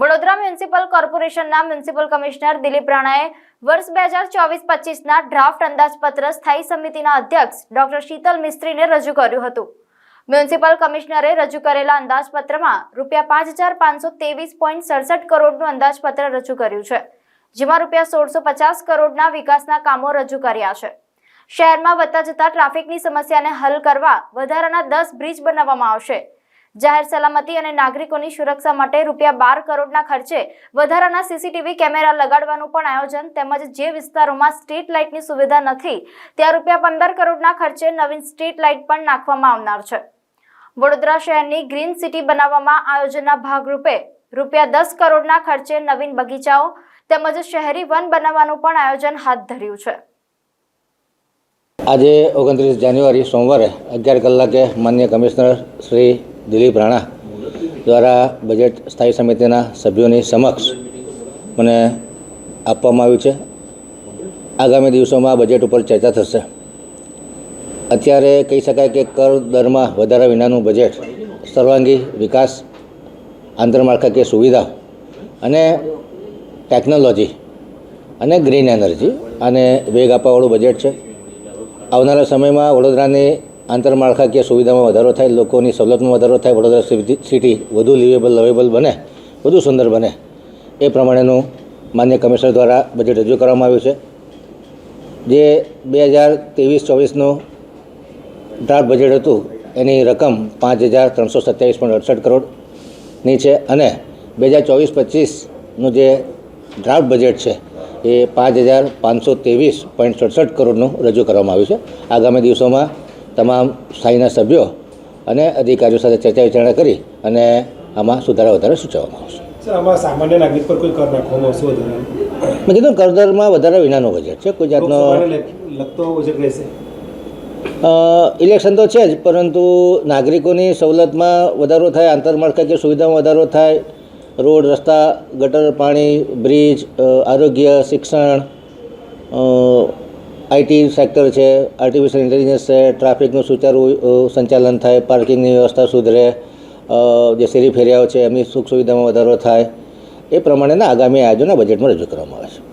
Municipal કોર્પોરેશનના municipal commissioner Dilip રાણાએ વર્ષ બે હજાર ચોવીસ પચીસના ડ્રાફ્ટ અંદાજપત્ર સ્થાયી સમિતિના અધ્યક્ષ ડોક્ટર શીતલ મિસ્ત્રીને રજૂ કર્યું હતું. મ્યુનિસિપલ કમિશનરે રજૂ કરેલા અંદાજપત્રમાં રૂપિયા પાંચ હજાર પાંચસો ત્રેવીસ પોઈન્ટ સડસઠ કરોડનું અંદાજપત્ર રજૂ કર્યું છે, જેમાં રૂપિયા સોળસો પચાસ કરોડના વિકાસના કામો રજૂ કર્યા છે. શહેરમાં વધતા જતા ટ્રાફિકની સમસ્યાને હલ કરવા વધારાના દસ બ્રિજ બનાવવામાં આવશે. જાહેર સલામતી અને નાગરિકોની સુરક્ષા માટે રૂપિયા બાર કરોડના ખર્ચે વધારાના સીસીટીવી કેમેરા લગાડવાનું પણ આયોજન તેમજ જે વિસ્તારોમાં સ્ટ્રીટ લાઇટની સુવિધા નથી, ત્યાં રૂપિયા પંદર કરોડના ખર્ચે નવીન સ્ટ્રીટ લાઇટ પણ નાખવામાં આવનાર છે. વડોદરા શહેરની ગ્રીન સિટી બનાવવામાં આયોજનના ભાગરૂપે રૂપિયા દસ કરોડના ખર્ચે નવીન બગીચાઓ તેમજ શહેરી વન બનાવવાનું પણ આયોજન હાથ ધર્યું છે. આજે ઓગણત્રીસ જાન્યુઆરી સોમવારે અગિયાર કલાકે માન્ય કમિશનર શ્રી દિલીપ રાણા દ્વારા બજેટ સ્થાયી સમિતિના સભ્યોની સમક્ષ મને આપવામાં આવ્યું છે. આગામી દિવસોમાં બજેટ ઉપર ચર્ચા થશે. અત્યારે કહી શકાય કે કર દરમાં વધારા વિનાનું બજેટ, સર્વાંગી વિકાસ, આંતરમાળખાકીય સુવિધા અને ટેકનોલોજી અને ગ્રીન એનર્જી અને વેગ આપવાવાળું બજેટ છે. આવનારા સમયમાં વડોદરાની આંતરમાળખાકીય સુવિધામાં વધારો થાય, લોકોની સવલતમાં વધારો થાય, વડોદરા સિટી- વધુ લિવેબલ, લવેબલ બને, વધુ સુંદર બને, એ પ્રમાણેનું માન્ય કમિશનર દ્વારા બજેટ રજૂ કરવામાં આવ્યું છે. જે બે હજાર ત્રેવીસ ચોવીસનું ડ્રાફ્ટ બજેટ હતું, એની રકમ પાંચ હજાર ત્રણસો સત્યાવીસ પોઈન્ટ અડસઠ કરોડની છે અને બે હજાર ચોવીસ પચીસનું જે ડ્રાફ્ટ બજેટ છે, એ પાંચ હજાર પાંચસો ત્રેવીસ પોઈન્ટ સડસઠ કરોડનું રજૂ કરવામાં આવ્યું છે. આગામી દિવસોમાં તમામ સ્થાયીના સભ્યો અને અધિકારીઓ સાથે ચર્ચા વિચારણા કરી અને આમાં સુધારા વધારે સૂચવવામાં આવશે. આમાં સામાન્ય નાગરિક પર કોઈ કર નાખવામાં આવશે વધારે મેં કીધું કરદરમાં વધારા વિનાનો બજેટ છે કોઈ જાતનો લગતો બજેટ રહેશે? ઇલેક્શન તો છે જ પરંતુ નાગરિકોની સવલતમાં વધારો થાય આંતરમાળખાકીય સુવિધામાં વધારો થાય રોડ રસ્તા ગટર પાણી બ્રિજ આરોગ્ય શિક્ષણ આઈટી સેક્ટર છે આર્ટિફિશિયલ ઇન્ટેલિજન્સ છે ટ્રાફિકનું સુચારુ સંચાલન થાય પાર્કિંગની વ્યવસ્થા સુધરે જે શેરી ફેરિયાઓ છે, એમની સુખ સુવિધામાં વધારો થાય, એ પ્રમાણેના આગામી આયોજનના બજેટમાં રજૂ કરવામાં આવે છે.